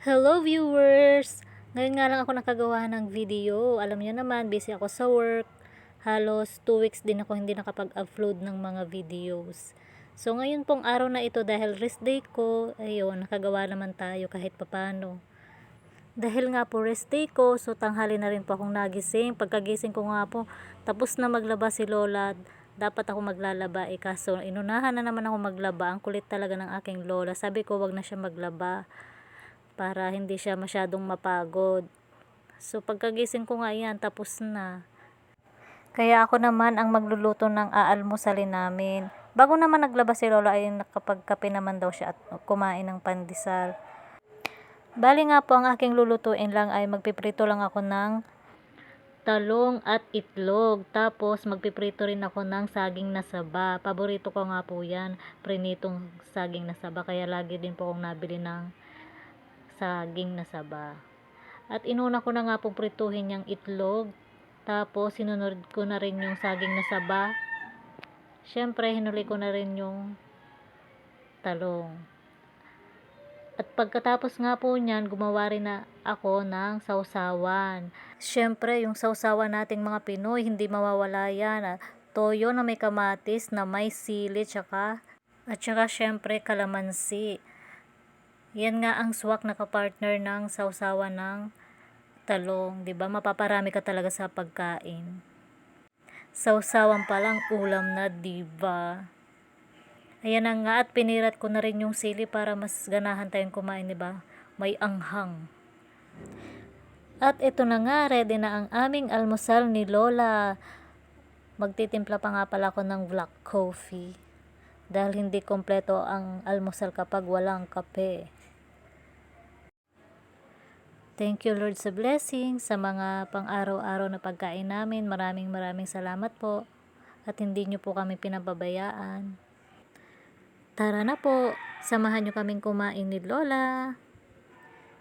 Hello viewers! Ngayon nga lang ako nakagawa ng video. Alam niyo naman, busy ako sa work. Halos 2 weeks din ako hindi nakapag-upload ng mga videos. So ngayon pong araw na ito dahil rest day ko, ayun, nakagawa naman tayo kahit papano. Dahil nga po rest day ko, so tanghali na rin po akong nagising. Pagkagising ko nga po, tapos na maglaba si Lola. Dapat ako maglalaba eh kaso inunahan na naman ako maglaba. Ang kulit talaga ng aking Lola. Sabi ko wag na siya maglaba para hindi siya masyadong mapagod. So pagkagising ko nga yan, tapos na. Kaya ako naman ang magluluto ng aalmusalin namin. Bago naman naglaba si Lola ay nakapagkape naman daw siya at kumain ng pandesal. Bali nga po ang aking lulutuin lang ay magpiprito lang ako ng talong at itlog. Tapos magpiprito rin ako ng saging na saba. Paborito ko nga po yan, prinitong saging na saba. Kaya lagi din po akong nabili ng saging na saba. At inuna ko na nga pong prituhin yung itlog. Tapos sinunod ko na rin yung saging na saba. Siyempre, hinuli ko na rin yung talong. At pagkatapos nga po niyan, gumawa rin na ako ng sausawan. Siyempre, yung sausawan nating mga Pinoy, hindi mawawala yan. Ah, Toyo na may kamatis, na may sili, tsaka, at tsaka siyempre kalamansi. Yan nga ang swak na kapartner ng sausawan ng talong. 'di ba Mapaparami ka talaga sa pagkain. Sausawan pa lang ulam na, 'di ba Ayan na nga at pinirat ko na rin yung sili para mas ganahan tayong kumain, 'di ba May anghang. At ito na nga, ready na ang aming almusal ni Lola. Magtitimpla pa nga pala ako ng black coffee. Dahil hindi kompleto ang almusal kapag walang kape. Thank you Lord sa blessing, sa mga pang-araw-araw na pagkain namin. Maraming maraming salamat po. At hindi nyo po kami pinababayaan. Tara na po, samahan nyo kaming kumain ni Lola.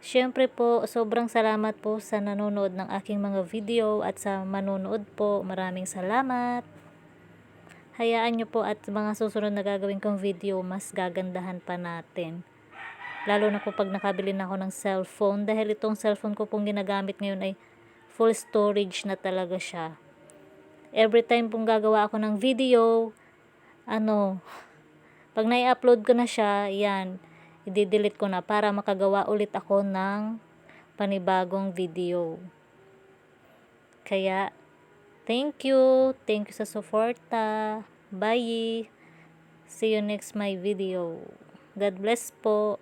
Siyempre po, sobrang salamat po sa nanonood ng aking mga video at sa manonood po. Maraming salamat. Hayaan nyo po at mga susunod na gagawin kong video, mas gagandahan pa natin. Lalo na po pag nakabili na ako ng cellphone dahil itong cellphone ko pong ginagamit ngayon ay full storage na talaga siya. Every time pong gagawa ako ng video, ano, pag nai-upload ko na siya, yan, i-delete ko na para makagawa ulit ako ng panibagong video. Kaya, thank you. Thank you sa suporta. Bye. See you next my video. God bless po.